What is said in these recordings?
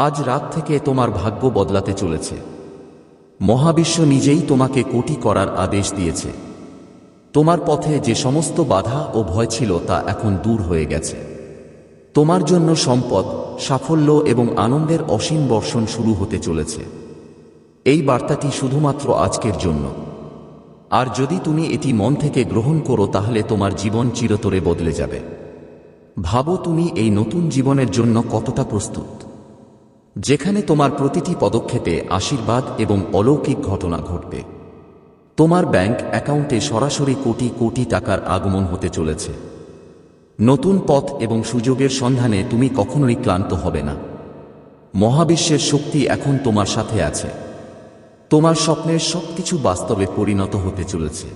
আজ রাত থেকে তোমার ভাগ্য বদলাতে চলেছে। মহাবিশ্ব নিজেই তোমাকে কোটি করার আদেশ দিয়েছে। তোমার পথে যে সমস্ত বাধা ও ভয় ছিল তা এখন দূর হয়ে গেছে। তোমার জন্য সম্পদ, সাফল্য এবং আনন্দের অসীম বর্ষণ শুরু হতে চলেছে। এই বার্তাটি শুধুমাত্র আজকের জন্য। আর যদি তুমি এটি মন থেকে গ্রহণ করো, তাহলে তোমার জীবন চিরতরে বদলে যাবে। ভাবো তুমি এই নতুন জীবনের জন্য কতটা প্রস্তুত। যেখানে তোমার প্রতিটি পদক্ষেপে আশীর্বাদ এবং অলৌকিক ঘটনা ঘটবে। তোমার ব্যাংক অ্যাকাউন্টে সরাসরি কোটি কোটি টাকার আগমন হতে চলেছে। নতুন পথ এবং সুযোগের সন্ধানে তুমি কখনোই ক্লান্ত হবে না। মহাবিশ্বের শক্তি এখন তোমার সাথে আছে। তোমার স্বপ্নের সবকিছু বাস্তবে পরিণত হতে চলেছে।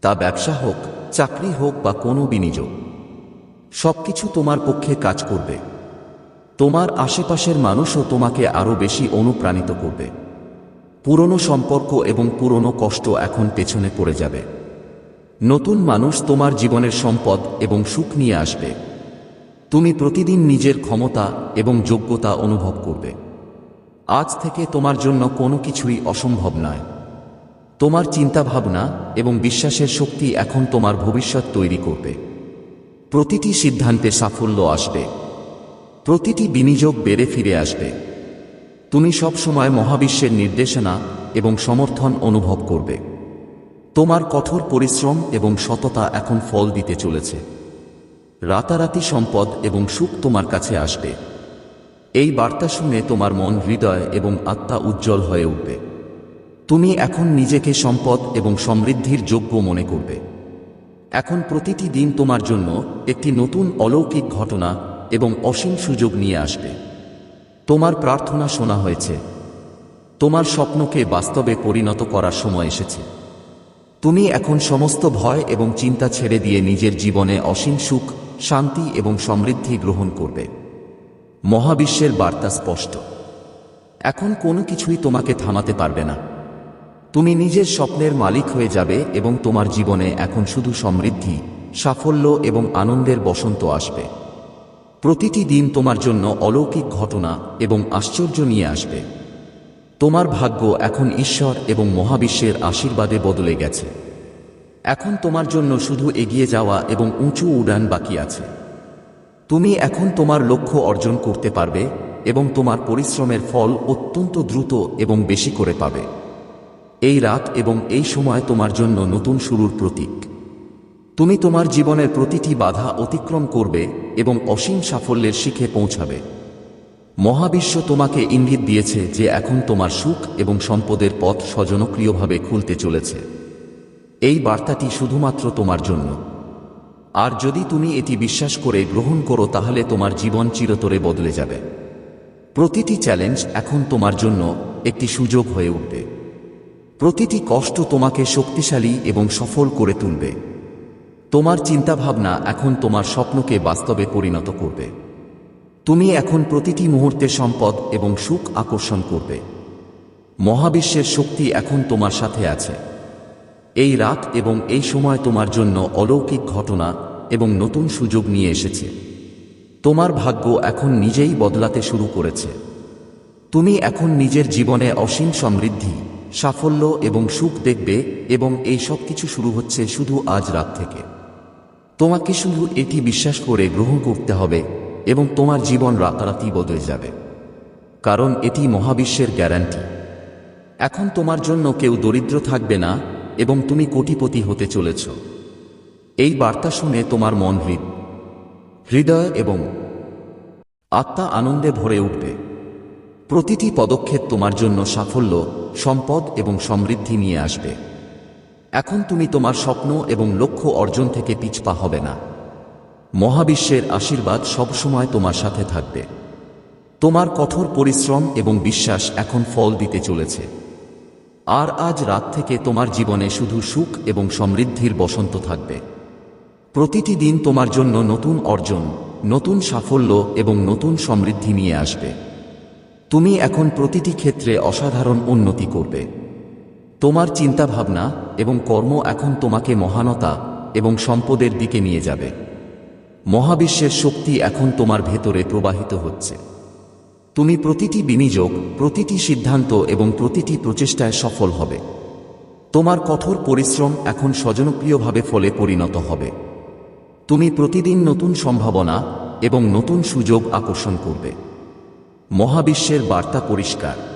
তা ব্যবসা হোক, চাকরি হোক বা কোনো বিনিয়োগ, সবকিছু তোমার পক্ষে কাজ করবে। তোমার আশেপাশের মানুষও তোমাকে আরও বেশি অনুপ্রাণিত করবে। পুরনো সম্পর্ক এবং পুরনো কষ্ট এখন পেছনে পড়ে যাবে। নতুন মানুষ তোমার জীবনের সম্পদ এবং সুখ নিয়ে আসবে। তুমি প্রতিদিন নিজের ক্ষমতা এবং যোগ্যতা অনুভব করবে। আজ থেকে তোমার জন্য কোনো কিছুই অসম্ভব নয়। তোমার চিন্তাভাবনা এবং বিশ্বাসের শক্তি এখন তোমার ভবিষ্যৎ তৈরি করবে। প্রতিটি সিদ্ধান্তে সাফল্য আসবে। প্রতিটি বিনিয়োগ বেড়ে ফিরে আসবে। তুমি সব সময় মহাবিশ্বের নির্দেশনা এবং সমর্থন অনুভব করবে। তোমার কঠোর পরিশ্রম এবং সততা এখন ফল দিতে চলেছে। রাতারাতি সম্পদ এবং সুখ তোমার কাছে আসবে। এই বার্তা শুনে তোমার মন হৃদয় এবং আত্মা উজ্জ্বল হয়ে উঠবে। তুমি এখন নিজেকে সম্পদ এবং সমৃদ্ধির যোগ্য মনে করবে। এখন প্রতিটি দিন তোমার জন্য একটি নতুন অলৌকিক ঘটনা এবং অসীম সুযোগ নিয়ে আসবে। তোমার প্রার্থনা শোনা হয়েছে। তোমার স্বপ্নকে বাস্তবে পরিণত করার সময় এসেছে। তুমি এখন সমস্ত ভয় এবং চিন্তা ছেড়ে দিয়ে নিজের জীবনে অসীম সুখ, শান্তি এবং সমৃদ্ধি গ্রহণ করবে। মহাবিশ্বের বার্তা স্পষ্ট। এখন কোনো কিছুই তোমাকে থামাতে পারবে না। তুমি নিজের স্বপ্নের মালিক হয়ে যাবে এবং তোমার জীবনে এখন শুধু সমৃদ্ধি, সাফল্য এবং আনন্দের বসন্ত আসবে। প্রতিটি দিন তোমার জন্য অলৌকিক ঘটনা এবং আশ্চর্য নিয়ে আসবে। তোমার ভাগ্য এখন ঈশ্বর এবং মহাবিশ্বের আশীর্বাদে বদলে গেছে। এখন তোমার জন্য শুধু এগিয়ে যাওয়া এবং উঁচু উড়ান বাকি আছে। তুমি এখন তোমার লক্ষ্য অর্জন করতে পারবে এবং তোমার পরিশ্রমের ফল অত্যন্ত দ্রুত এবং বেশি করে পাবে। এই রাত এবং এই সময় তোমার জন্য নতুন শুরুর প্রতীক। তুমি তোমার জীবনের প্রতিটি বাধা অতিক্রম করবে এবং অসীম সাফল্যের শিখে পৌঁছাবে। মহাবিশ্ব তোমাকে ইঙ্গিত দিয়েছে যে এখন তোমার সুখ এবং সম্পদের পথ স্বজনক্রিয়ভাবে খুলতে চলেছে। এই বার্তাটি শুধুমাত্র তোমার জন্য। আর যদি তুমি এটি বিশ্বাস করে গ্রহণ করো, তাহলে তোমার জীবন চিরতরে বদলে যাবে। প্রতিটি চ্যালেঞ্জ এখন তোমার জন্য একটি সুযোগ হয়ে উঠবে। প্রতিটি কষ্ট তোমাকে শক্তিশালী এবং সফল করে তুলবে। তোমার চিন্তাভাবনা এখন তোমার স্বপ্নকে বাস্তবে পরিণত করবে। তুমি এখন প্রতিটি মুহূর্তে সম্পদ এবং সুখ আকর্ষণ করবে। মহাবিশ্বের শক্তি এখন তোমার সাথে আছে। এই রাত এবং এই সময় তোমার জন্য অলৌকিক ঘটনা এবং নতুন সুযোগ নিয়ে এসেছে। তোমার ভাগ্য এখন নিজেই বদলাতে শুরু করেছে। তুমি এখন নিজের জীবনে অসীম সমৃদ্ধি, সাফল্য এবং সুখ দেখবে এবং এই সব কিছু শুরু হচ্ছে শুধু আজ রাত থেকে। তোমাকে শুধু এটি বিশ্বাস করে গ্রহণ করতে হবে এবং তোমার জীবন রাতারাতি বদলে যাবে। কারণ এটি মহাবিশ্বের গ্যারান্টি। এখন তোমার জন্য কেউ দরিদ্র থাকবে না এবং তুমি কোটিপতি হতে চলেছ। এই বার্তা শুনে তোমার মন হৃদ হৃদয় এবং আত্মা আনন্দে ভরে উঠবে। প্রতিটি পদক্ষেপ তোমার জন্য সাফল্য, সম্পদ এবং সমৃদ্ধি নিয়ে আসবে। এখন তুমি তোমার স্বপ্ন এবং লক্ষ্য অর্জন থেকে পিছপা হবে না। মহাবিশ্বের আশীর্বাদ সবসময় তোমার সাথে থাকবে। তোমার কঠোর পরিশ্রম এবং বিশ্বাস এখন ফল দিতে চলেছে। আর আজ রাত থেকে তোমার জীবনে শুধু সুখ এবং সমৃদ্ধির বসন্ত থাকবে। প্রতিটি দিন তোমার জন্য নতুন অর্জন, নতুন সাফল্য এবং নতুন সমৃদ্ধি নিয়ে আসবে। তুমি এখন প্রতিটি ক্ষেত্রে অসাধারণ উন্নতি করবে। তোমার চিন্তাভাবনা এবং কর্ম এখন তোমাকে মহানতা এবং সম্পদের দিকে নিয়ে যাবে। মহাবিশ্বের শক্তি এখন তোমার ভেতরে প্রবাহিত হচ্ছে। তুমি প্রতিটি বিনিয়োগ, প্রতিটি সিদ্ধান্ত এবং প্রতিটি প্রচেষ্টায় সফল হবে। তোমার কঠোর পরিশ্রম এখন স্বজনপ্রিয়ভাবে ফলে পরিণত হবে। তুমি প্রতিদিন নতুন সম্ভাবনা এবং নতুন সুযোগ আকর্ষণ করবে। মহাবিশ্বের বার্তা পরিষ্কার।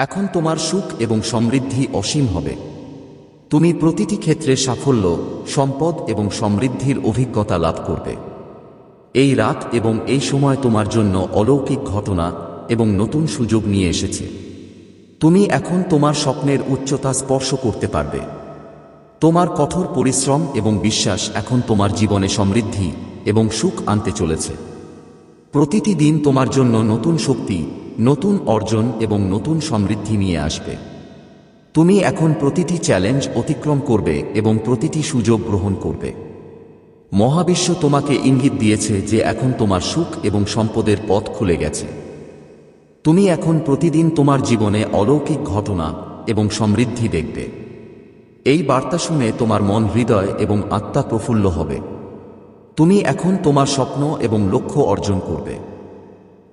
এখন তোমার সুখ এবং সমৃদ্ধি অসীম হবে। তুমি প্রতিটি ক্ষেত্রে সাফল্য, সম্পদ এবং সমৃদ্ধির অভিজ্ঞতা লাভ করবে। এই রাত এবং এই সময় তোমার জন্য অলৌকিক ঘটনা এবং নতুন সুযোগ নিয়ে এসেছে। তুমি এখন তোমার স্বপ্নের উচ্চতা স্পর্শ করতে পারবে। তোমার কঠোর পরিশ্রম এবং বিশ্বাস এখন তোমার জীবনে সমৃদ্ধি এবং সুখ আনতে চলেছে। প্রতিটি দিন তোমার জন্য নতুন শক্তি নতুন অর্জন এবং নতুন সমৃদ্ধি নিয়ে আসবে। তুমি এখন প্রতিটি চ্যালেঞ্জ অতিক্রম করবে এবং প্রতিটি সুযোগ গ্রহণ করবে। মহাবিশ্ব তোমাকে ইঙ্গিত দিয়েছে যে এখন তোমার সুখ এবং সম্পদের পথ খুলে গেছে। তুমি এখন প্রতিদিন তোমার জীবনে অলৌকিক ঘটনা এবং সমৃদ্ধি দেখবে। এই বার্তা শুনে তোমার মন হৃদয় এবং আত্মা প্রফুল্ল হবে। তুমি এখন তোমার স্বপ্ন এবং লক্ষ্য অর্জন করবে।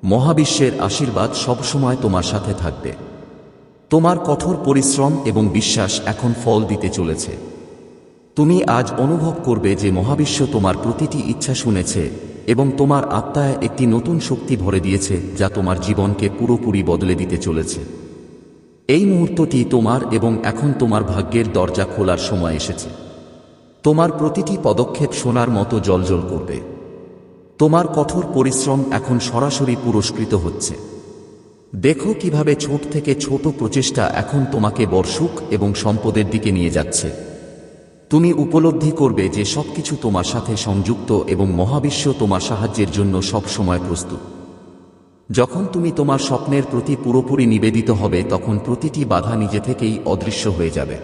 মহাবিশ্বের আশীর্বাদ সবসময় তোমার সাথে থাকবে। তোমার কঠোর পরিশ্রম এবং বিশ্বাস এখন ফল দিতে চলেছে। তুমি আজ অনুভব করবে যে মহাবিশ্ব তোমার প্রতিটি ইচ্ছা শুনেছে এবং তোমার আত্মায় একটি নতুন শক্তি ভরে দিয়েছে যা তোমার জীবনকে পুরোপুরি বদলে দিতে চলেছে। এই মুহূর্তটি তোমার এবং এখন তোমার ভাগ্যের দরজা খোলার সময় এসেছে। তোমার প্রতিটি পদক্ষেপ শোনার মতো জলজল করবে। তোমার কঠোর পরিশ্রম এখন সরাসরি পুরস্কৃত হচ্ছে। দেখো কীভাবে ছোট থেকে ছোট প্রচেষ্টা এখন তোমাকে বর্ষুক এবং সম্পদের দিকে নিয়ে যাচ্ছে। তুমি উপলব্ধি করবে যে সবকিছু তোমার সাথে সংযুক্ত এবং মহাবিশ্ব তোমার সাহায্যের জন্য সব সময় প্রস্তুত। যখন তুমি তোমার স্বপ্নের প্রতি পুরোপুরি নিবেদিত হবে, তখন প্রতিটি বাধা নিজে থেকেই অদৃশ্য হয়ে যাবে।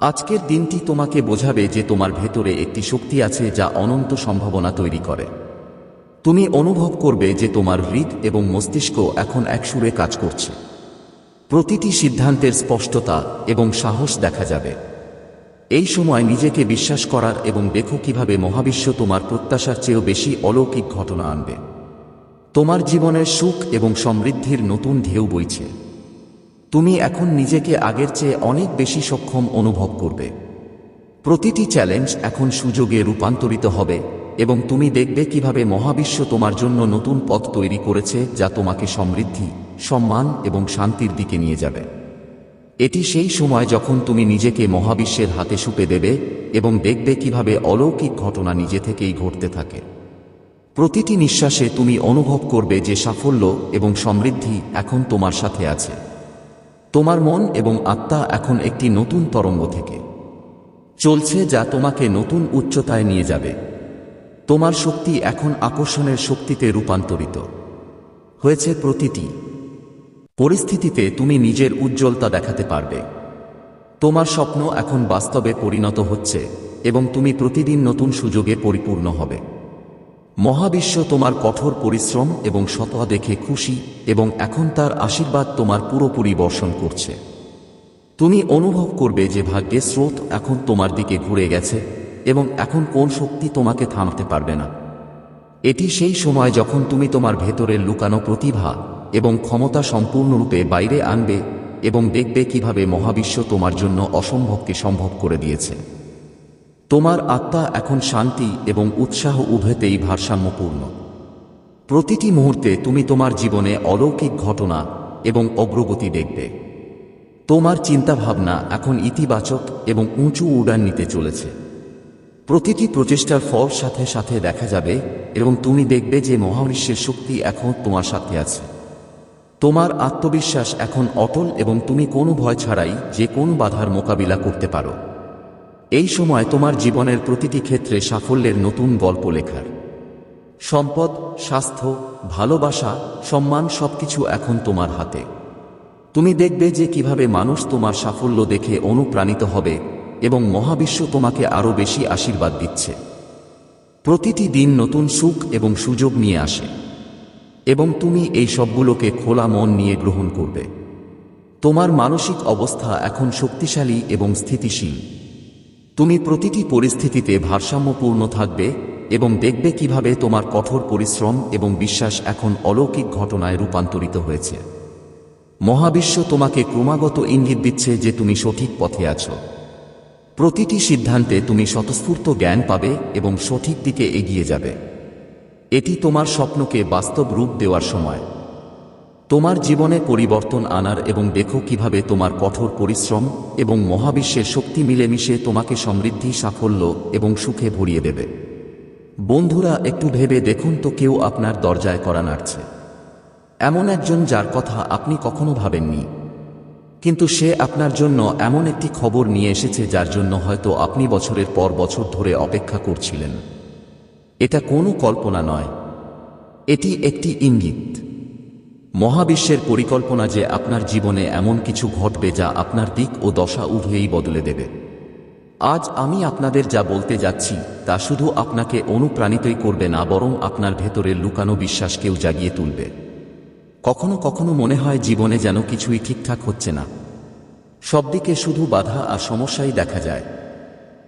আজকের দিনটি তোমাকে বোঝাবে যে তোমার ভেতরে একটি শক্তি আছে যা অনন্ত সম্ভাবনা তৈরি করে। তুমি অনুভব করবে যে তোমার হৃদ এবং মস্তিষ্ক এখন একসুরে কাজ করছে। প্রতিটি সিদ্ধান্তের স্পষ্টতা এবং সাহস দেখা যাবে। এই সময় নিজেকে বিশ্বাস করার এবং দেখো কীভাবে মহাবিশ্ব তোমার প্রত্যাশার চেয়েও বেশি অলৌকিক ঘটনা আনবে। তোমার জীবনের সুখ এবং সমৃদ্ধির নতুন ঢেউ বইছে। তুমি এখন নিজেকে আগের চেয়ে অনেক বেশি সক্ষম অনুভব করবে। প্রতিটি চ্যালেঞ্জ এখন সুযোগে রূপান্তরিত হবে এবং তুমি দেখবে কীভাবে মহাবিশ্ব তোমার জন্য নতুন পথ তৈরি করেছে যা তোমাকে সমৃদ্ধি, সম্মান এবং শান্তির দিকে নিয়ে যাবে। এটি সেই সময় যখন তুমি নিজেকে মহাবিশ্বের হাতে সুপে দেবে এবং দেখবে কীভাবে অলৌকিক ঘটনা নিজে থেকেই ঘটতে থাকে। প্রতিটি নিঃশ্বাসে তুমি অনুভব করবে যে সাফল্য এবং সমৃদ্ধি এখন তোমার সাথে আছে। তোমার মন এবং আত্মা এখন একটি নতুন তরঙ্গ থেকে চলছে যা তোমাকে নতুন উচ্চতায় নিয়ে যাবে। তোমার শক্তি এখন আকর্ষণের শক্তিতে রূপান্তরিত। হয়েছে প্রতিটি। পরিস্থিতিতে তুমি নিজের উজ্জ্বলতা দেখাতে পারবে। তোমার স্বপ্ন এখন বাস্তবে পরিণত হচ্ছে এবং তুমি প্রতিদিন নতুন সুযোগে পরিপূর্ণ হবে। মহাবিশ্ব তোমার কঠোর পরিশ্রম এবং সততা দেখে খুশি এবং এখন তার আশীর্বাদ তোমার পুরোপুরি বর্ষণ করছে। তুমি অনুভব করবে যে ভাগ্যের স্রোত এখন তোমার দিকে ঘুরে গেছে এবং এখন কোন শক্তি তোমাকে থামাতে পারবে না। এটি সেই সময় যখন তুমি তোমার ভেতরের লুকানো প্রতিভা এবং ক্ষমতা সম্পূর্ণরূপে বাইরে আনবে এবং দেখবে কীভাবে মহাবিশ্ব তোমার জন্য অসম্ভবকে সম্ভব করে দিয়েছে। তোমার আত্মা এখন শান্তি এবং উৎসাহ উভয়তেই ভারসাম্যপূর্ণ। প্রতিটি মুহূর্তে তুমি তোমার জীবনে অলৌকিক ঘটনা এবং অগ্রগতি দেখবে। তোমার চিন্তাভাবনা এখন ইতিবাচক এবং উঁচু উড়ান নিতে চলেছে। প্রতিটি প্রচেষ্টার ফল সাথে সাথে দেখা যাবে এবং তুমি দেখবে যে মহাবিশ্বের শক্তি এখন তোমার সাথে আছে। তোমার আত্মবিশ্বাস এখন অটল এবং তুমি কোনো ভয় ছাড়াই যে কোনো বাধার মোকাবিলা করতে পারো। এই সময় তোমার জীবনের প্রতিটি ক্ষেত্রে সাফল্যের নতুন গল্প লেখার। সম্পদ, স্বাস্থ্য, ভালোবাসা, সম্মান সবকিছু এখন তোমার হাতে। তুমি দেখবে যে কীভাবে মানুষ তোমার সাফল্য দেখে অনুপ্রাণিত হবে এবং মহাবিশ্ব তোমাকে আরও বেশি আশীর্বাদ দিচ্ছে। প্রতিটি দিন নতুন সুখ এবং সুযোগ নিয়ে আসে, এবং তুমি এই সবগুলোকে খোলা মন নিয়ে গ্রহণ করবে। তোমার মানসিক অবস্থা এখন শক্তিশালী এবং স্থিতিশীল। তুমি প্রতিটি পরিস্থিতিতে ভারসাম্যপূর্ণ থাকবে এবং দেখবে কীভাবে তোমার কঠোর পরিশ্রম এবং বিশ্বাস এখন অলৌকিক ঘটনায় রূপান্তরিত হয়েছে। মহাবিশ্ব তোমাকে ক্রমাগত ইঙ্গিত দিচ্ছে যে তুমি সঠিক পথে আছো। প্রতিটি সিদ্ধান্তে তুমি স্বতঃস্ফূর্ত জ্ঞান পাবে এবং সঠিক দিকে এগিয়ে যাবে। এটি তোমার স্বপ্নকে বাস্তব রূপ দেওয়ার সময়। তোমার জীবনে পরিবর্তন আনার এবং দেখো কীভাবে তোমার কঠোর পরিশ্রম এবং মহাবিশ্বের শক্তি মিলেমিশে তোমাকে সমৃদ্ধি, সাফল্য এবং সুখে ভরিয়ে দেবে। বন্ধুরা, একটু ভেবে দেখুন তো কেউ আপনার দরজায় করা নাড়ছে। এমন একজন যার কথা আপনি কখনো ভাবেননি। কিন্তু সে আপনার জন্য এমন একটি খবর নিয়ে এসেছে যার জন্য হয়তো আপনি বছরের পর বছর ধরে অপেক্ষা করছিলেন। এটা কোনো কল্পনা নয়। এটি একটি ইঙ্গিত। মহাবিশ্বের পরিকল্পনা যে আপনার জীবনে এমন কিছু ঘটবে যা আপনার দিক ও দশা উভয়েই বদলে দেবে। আজ আমি আপনাদের যা বলতে যাচ্ছি, তা শুধু আপনাকে অনুপ্রাণিতই করবে না, বরং আপনার ভেতরের লুকানো বিশ্বাসকেও জাগিয়ে তুলবে। কখনো কখনো মনে হয় জীবনে যেন কিছুই ঠিকঠাক হচ্ছে না। সব দিকে শুধু বাধা আর সমস্যাই দেখা যায়।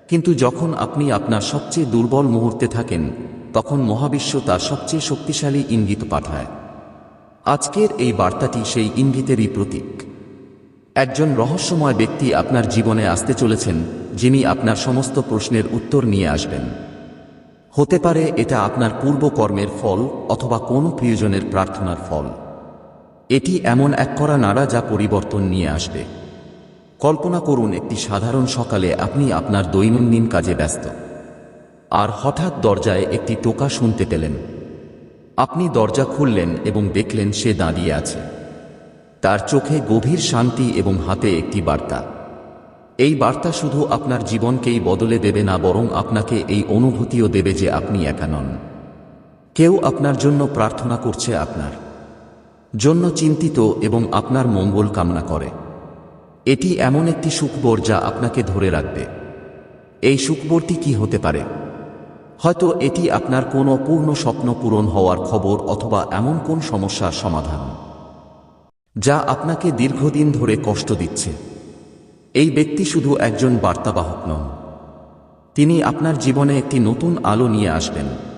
কিন্তু যখন আপনি আপনার সবচেয়ে দুর্বল মুহূর্তে থাকেন, তখন মহাবিশ্ব তার সবচেয়ে শক্তিশালী ইঙ্গিত পাঠায়। আজকের এই বার্তাটি সেই ইঙ্গিতেরই প্রতীক। একজন রহস্যময় ব্যক্তি আপনার জীবনে আসতে চলেছেন, যিনি আপনার সমস্ত প্রশ্নের উত্তর নিয়ে আসবেন। হতে পারে এটা আপনার পূর্ব কর্মের ফল অথবা কোনো প্রিয়জনের প্রার্থনার ফল। এটি এমন এক করা নাড়া যা পরিবর্তন নিয়ে আসবে। কল্পনা করুন একটি সাধারণ সকালে আপনি আপনার দৈনন্দিন কাজে ব্যস্ত। আর হঠাৎ দরজায় একটি টোকা শুনতে পেলেন। আপনি দরজা খুললেন এবং দেখলেন সে দাঁড়িয়ে আছে। তার চোখে গভীর শান্তি এবং হাতে একটি বার্তা। এই বার্তা শুধু আপনার জীবনকেই বদলে দেবে না, বরং আপনাকে এই অনুভূতিও দেবে যে আপনি একা নন। কেউ আপনার জন্য প্রার্থনা করছে আপনার। জন্য চিন্তিত এবং আপনার মঙ্গল কামনা করে। এটি এমন একটি সুখবর যা আপনাকে ধরে রাখবে। এই সুখবরটি কি হতে পারে? হয়তো এটি আপনার কোনো পূর্ণ স্বপ্ন পূরণ হওয়ার খবর অথবা এমন কোন সমস্যার সমাধান। যা আপনাকে দীর্ঘদিন ধরে কষ্ট দিচ্ছে। এই ব্যক্তি শুধু একজন বার্তাবাহক নন। তিনি আপনার জীবনে একটি নতুন আলো নিয়ে আসবেন।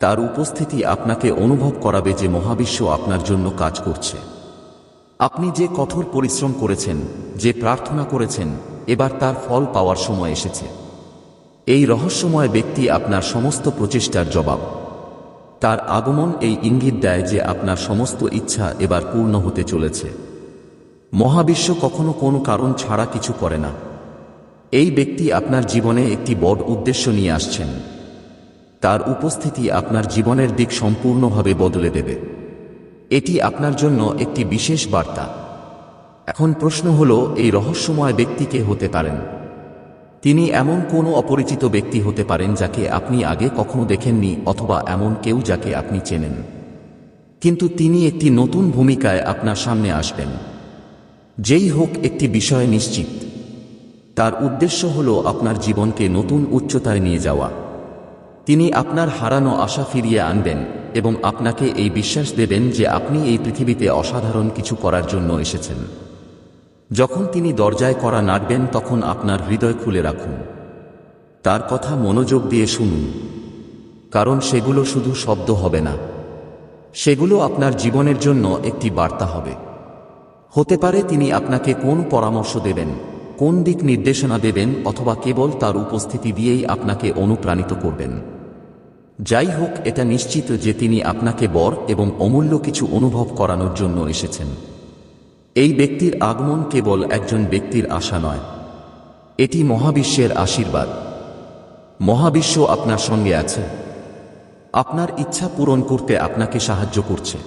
তার উপস্থিতি আপনাকে অনুভব করাবে যে মহাবিশ্ব আপনার জন্য কাজ করছে। আপনি যে কঠোর পরিশ্রম করেছেন, যে প্রার্থনা করেছেন, এবার তার ফল পাওয়ার সময় এসেছে। এই রহস্যময় ব্যক্তি আপনার সমস্ত প্রচেষ্টার জবাব। তার আগমন এই ইঙ্গিত দেয় যে আপনার সমস্ত ইচ্ছা এবার পূর্ণ হতে চলেছে। মহাবিশ্ব কখনো কোনো কারণ ছাড়া কিছু করে না। এই ব্যক্তি আপনার জীবনে একটি বড় উদ্দেশ্য নিয়ে আসছেন। তার উপস্থিতি আপনার জীবনের দিক সম্পূর্ণভাবে বদলে দেবে। এটি আপনার জন্য একটি বিশেষ বার্তা। এখন প্রশ্ন হল, এই রহস্যময় ব্যক্তিকে হতে পারেন? তিনি এমন কোনো অপরিচিত ব্যক্তি হতে পারেন যাকে আপনি আগে কখনো দেখেননি অথবা এমন কেউ যাকে আপনি চেনেন। কিন্তু তিনি একটি নতুন ভূমিকায় আপনার সামনে আসবেন। যেই হোক একটি বিষয় নিশ্চিত। তার উদ্দেশ্য হল আপনার জীবনকে নতুন উচ্চতায় নিয়ে যাওয়া। তিনি আপনার হারানো আশা ফিরিয়ে আনবেন এবং আপনাকে এই বিশ্বাস দেবেন যে আপনি এই পৃথিবীতে অসাধারণ কিছু করার জন্য এসেছেন। যখন তিনি দরজায় করা নাড়বেন, তখন আপনার হৃদয় খুলে রাখুন। তার কথা মনোযোগ দিয়ে শুনুন। কারণ সেগুলো শুধু শব্দ হবে না। সেগুলো আপনার জীবনের জন্য একটি বার্তা হবে। হতে পারে তিনি আপনাকে কোন পরামর্শ দেবেন। কোন দিক নির্দেশনা দেবেন অথবা কেবল তার উপস্থিতি দিয়েই আপনাকে অনুপ্রাণিত করবেন। যাই হোক, এটা নিশ্চিত যে তিনি আপনাকে বর এবং অমূল্য কিছু অনুভব করানোর জন্য এসেছেন। এই ব্যক্তির আগমন কেবল একজন ব্যক্তির আশা নয়। এটি মহাবিশ্বের আশীর্বাদ। মহাবিশ্ব আপনার সঙ্গে আছে। আপনার ইচ্ছা পূরণ করতে আপনাকে সাহায্য করছে।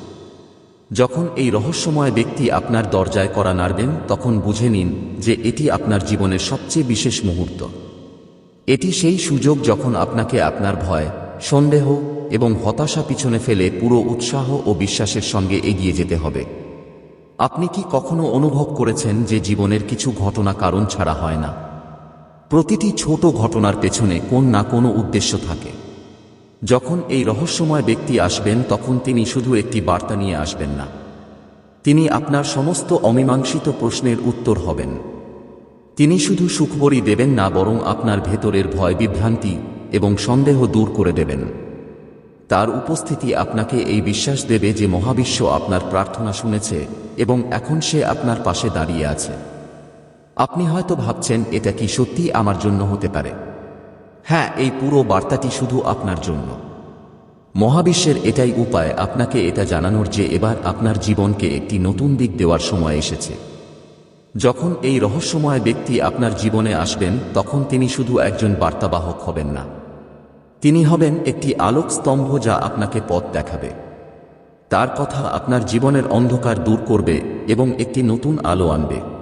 যখন এই রহস্যময় ব্যক্তি আপনার দরজায় করা নাড়বেন, তখন বুঝে নিন যে এটি আপনার জীবনের সবচেয়ে বিশেষ মুহূর্ত। এটি সেই সুযোগ যখন আপনাকে আপনার ভয়, সন্দেহ এবং হতাশা পিছনে ফেলে পুরো উৎসাহ ও বিশ্বাসের সঙ্গে এগিয়ে যেতে হবে। আপনি কি কখনো অনুভব করেছেন যে জীবনের কিছু ঘটনা কারণ ছাড়া হয় না? প্রতিটি ছোট ঘটনার পেছনে কোন না কোনো উদ্দেশ্য থাকে। যখন এই রহস্যময় ব্যক্তি আসবেন, তখন তিনি শুধু একটি বার্তা নিয়ে আসবেন না। তিনি আপনার সমস্ত অমীমাংসিত প্রশ্নের উত্তর হবেন। তিনি শুধু সুখবরই দেবেন না, বরং আপনার ভেতরের ভয়, বিভ্রান্তি এবং সন্দেহ দূর করে দেবেন। তার উপস্থিতি আপনাকে এই বিশ্বাস দেবে যে মহাবিশ্ব আপনার প্রার্থনা শুনেছে এবং এখন সে আপনার পাশে দাঁড়িয়ে আছে। আপনি হয়তো ভাবছেন, এটা কি সত্যি আমার জন্য হতে পারে? হ্যাঁ এই পুরো বার্তাটি শুধু আপনার জন্য। মহাবিশ্বের এটাই উপায় আপনাকে এটা জানানোর যে এবার আপনার জীবনকে একটি নতুন দিক দেওয়ার সময় এসেছে। যখন এই রহস্যময় ব্যক্তি আপনার জীবনে আসবেন, তখন তিনি শুধু একজন বার্তাবাহক হবেন না। তিনি হবেন একটি আলোক স্তম্ভ যা আপনাকে পথ দেখাবে। তার কথা আপনার জীবনের অন্ধকার দূর করবে এবং একটি নতুন আলো আনবে।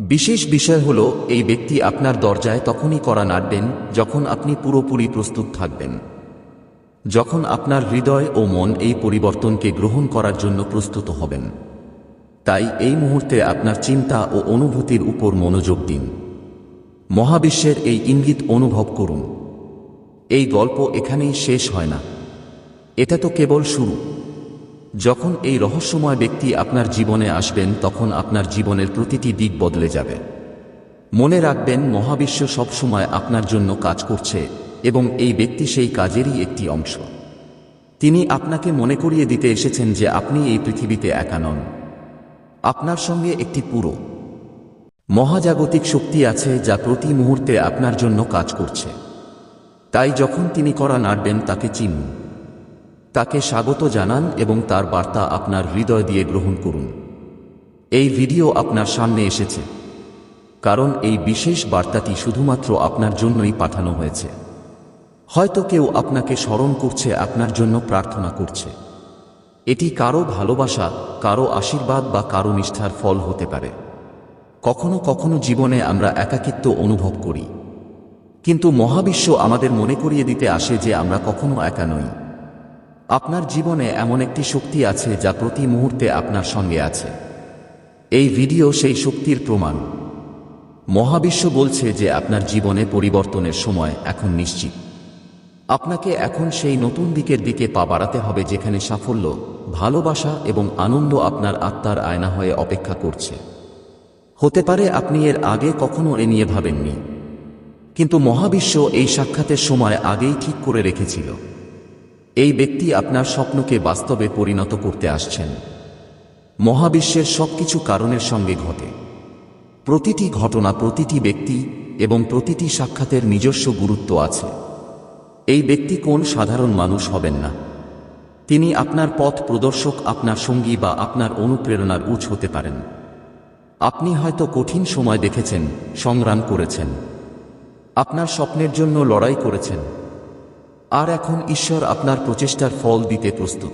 বিশেষ বিষয় হল, এই ব্যক্তি আপনার দরজায় তখনই করা নাড়বেন যখন আপনি পুরোপুরি প্রস্তুত থাকবেন। যখন আপনার হৃদয় ও মন এই পরিবর্তনকে গ্রহণ করার জন্য প্রস্তুত হবেন। তাই এই মুহূর্তে আপনার চিন্তা ও অনুভূতির উপর মনোযোগ দিন। মহাবিশ্বের এই ইঙ্গিত অনুভব করুন। এই গল্প এখানেই শেষ হয় না। এটা তো কেবল শুরু। যখন এই রহস্যময় ব্যক্তি আপনার জীবনে আসবেন, তখন আপনার জীবনের প্রতিটি দিক বদলে যাবে। মনে রাখবেন, মহাবিশ্ব সবসময় আপনার জন্য কাজ করছে এবং এই ব্যক্তি সেই কাজেরই একটি অংশ। তিনি আপনাকে মনে করিয়ে দিতে এসেছেন যে আপনি এই পৃথিবীতে একা নন। আপনার সঙ্গে একটি পুরো, মহাজাগতিক শক্তি আছে যা প্রতি মুহূর্তে আপনার জন্য কাজ করছে। তাই যখন তিনি করা নাড়বেন, তাকে চিনুন। তাকে স্বাগত জানান এবং তার বার্তা আপনার হৃদয় দিয়ে গ্রহণ করুন। এই ভিডিও আপনার সামনে এসেছে। কারণ এই বিশেষ বার্তাটি শুধুমাত্র আপনার জন্যই পাঠানো হয়েছে। হয়তো কেউ আপনাকে স্মরণ করছে, আপনার জন্য প্রার্থনা করছে। এটি কারও ভালোবাসা, কারও আশীর্বাদ বা কারও নিষ্ঠার ফল হতে পারে। কখনো কখনো জীবনে আমরা একাকিত্ব অনুভব করি। কিন্তু মহাবিশ্ব আমাদের মনে করিয়ে দিতে আসে যে আমরা কখনো একা নই। আপনার জীবনে এমন একটি শক্তি আছে যা প্রতি মুহূর্তে আপনার সঙ্গে আছে। এই ভিডিও সেই শক্তির প্রমাণ। মহাবিশ্ব বলছে যে আপনার জীবনে পরিবর্তনের সময় এখন নিশ্চিত। আপনাকে এখন সেই নতুন দিকের দিকে পা বাড়াতে হবে যেখানে সাফল্য, ভালোবাসা এবং আনন্দ আপনার আত্মার আয়না হয়ে অপেক্ষা করছে। হতে পারে আপনি এর আগে কখনো এ নিয়ে ভাবেননি। কিন্তু মহাবিশ্ব এই সাক্ষাতের সময় আগেই ঠিক করে রেখেছিল। এই ব্যক্তি আপনার স্বপ্নকে বাস্তবে পরিণত করতে আসছেন। মহাবিশ্বের সবকিছু কারণের সঙ্গে ঘটে। প্রতিটি ঘটনা প্রতিটি ব্যক্তি এবং প্রতিটি সাক্ষাতের নিজস্ব গুরুত্ব আছে। এই ব্যক্তি কোন সাধারণ মানুষ হবেন না। তিনি আপনার পথ প্রদর্শক, আপনার সঙ্গী বা আপনার অনুপ্রেরণার উৎস হতে পারেন। আপনি হয়তো কঠিন সময় দেখেছেন, সংগ্রাম করেছেন। আপনার স্বপ্নের জন্য লড়াই করেছেন। আর এখন ঈশ্বর আপনার প্রচেষ্টার ফল দিতে প্রস্তুত।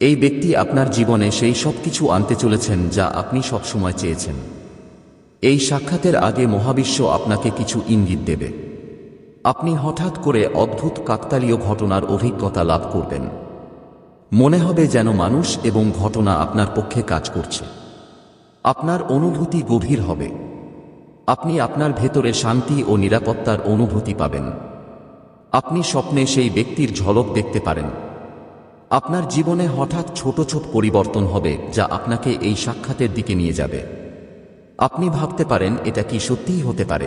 এই ব্যক্তি আপনার জীবনে সেই সব কিছু আনতে চলেছেন যা আপনি সবসময় চেয়েছেন। এই সাক্ষাতের আগে মহাবিশ্ব আপনাকে কিছু ইঙ্গিত দেবে। আপনি হঠাৎ করে অদ্ভুত কাকতালীয় ঘটনার অভিজ্ঞতা লাভ করবেন। মনে হবে যেন মানুষ এবং ঘটনা আপনার পক্ষে কাজ করছে। আপনার অনুভূতি গভীর হবে। আপনি আপনার ভেতরে শান্তি ও নিরাপত্তার অনুভূতি পাবেন। আপনি স্বপ্নে সেই ব্যক্তির ঝলক দেখতে পারেন। আপনার জীবনে হঠাৎ ছোট ছোট পরিবর্তন হবে যা আপনাকে এই সাক্ষাতের দিকে নিয়ে যাবে। আপনি ভাবতে পারেন, এটা কি সত্যিই হতে পারে?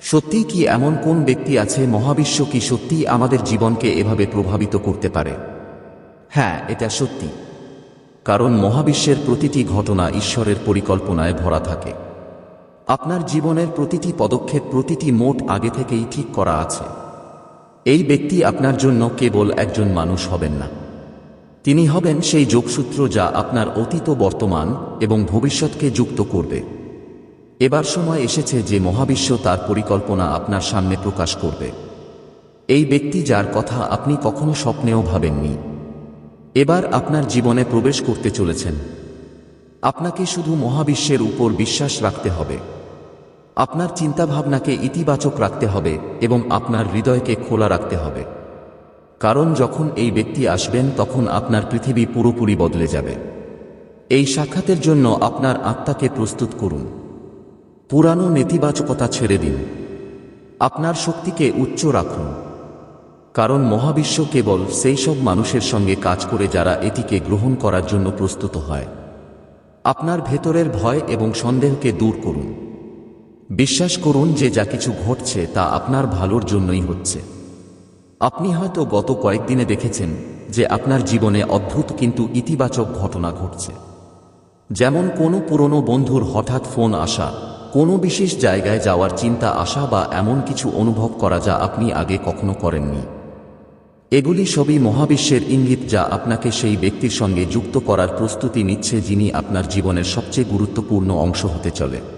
সত্যিই কি এমন কোন ব্যক্তি আছে মহাবিশ্ব কি সত্যিই আমাদের জীবনকে এভাবে প্রভাবিত করতে পারে? হ্যাঁ এটা সত্যি। কারণ মহাবিশ্বের প্রতিটি ঘটনা ঈশ্বরের পরিকল্পনায় ভরা থাকে। আপনার জীবনের প্রতিটি পদক্ষেপ, প্রতিটি মোট আগে থেকেই ঠিক করা আছে। এই ব্যক্তি আপনার জন্য কেবল একজন মানুষ হবেন না। তিনি হবেন সেই যোগসূত্র যা আপনার অতীত বর্তমান এবং ভবিষ্যৎকে যুক্ত করবে। এবার সময় এসেছে যে মহাবিশ্ব তার পরিকল্পনা আপনার সামনে প্রকাশ করবে। এই ব্যক্তি যার কথা আপনি কখনো স্বপ্নেও ভাবেননি। এবার আপনার জীবনে প্রবেশ করতে চলেছেন। আপনাকে শুধু মহাবিশ্বের উপর বিশ্বাস রাখতে হবে। আপনার চিন্তাভাবনাকে ইতিবাচক রাখতে হবে এবং আপনার হৃদয়কে খোলা রাখতে হবে। কারণ যখন এই ব্যক্তি আসবেন, তখন আপনার পৃথিবী পুরোপুরি বদলে যাবে। এই সাক্ষাতের জন্য আপনার আত্মাকে প্রস্তুত করুন। পুরানো নেতিবাচকতা ছেড়ে দিন। আপনার শক্তিকে উচ্চ রাখুন। কারণ মহাবিশ্ব কেবল সেই সব মানুষের সঙ্গে কাজ করে যারা এটিকে গ্রহণ করার জন্য প্রস্তুত হয়। আপনার ভেতরের ভয় এবং সন্দেহকে দূর করুন। বিশ্বাস করুন যে যা কিছু ঘটছে তা আপনার ভালোর জন্যই হচ্ছে। আপনি হয়তো গত কয়েকদিনে দেখেছেন যে আপনার জীবনে অদ্ভুত কিন্তু ইতিবাচক ঘটনা ঘটছে। যেমন কোনো পুরনো বন্ধুর হঠাৎ ফোন আসা, কোনো বিশেষ জায়গায় যাওয়ার চিন্তা আসা বা এমন কিছু অনুভব করা যা আপনি আগে কখনো করেননি। এগুলি সবই মহাবিশ্বের ইঙ্গিত যা আপনাকে সেই ব্যক্তির সঙ্গে যুক্ত করার প্রস্তুতি নিচ্ছে যিনি আপনার জীবনের সবচেয়ে গুরুত্বপূর্ণ অংশ হতে চলে।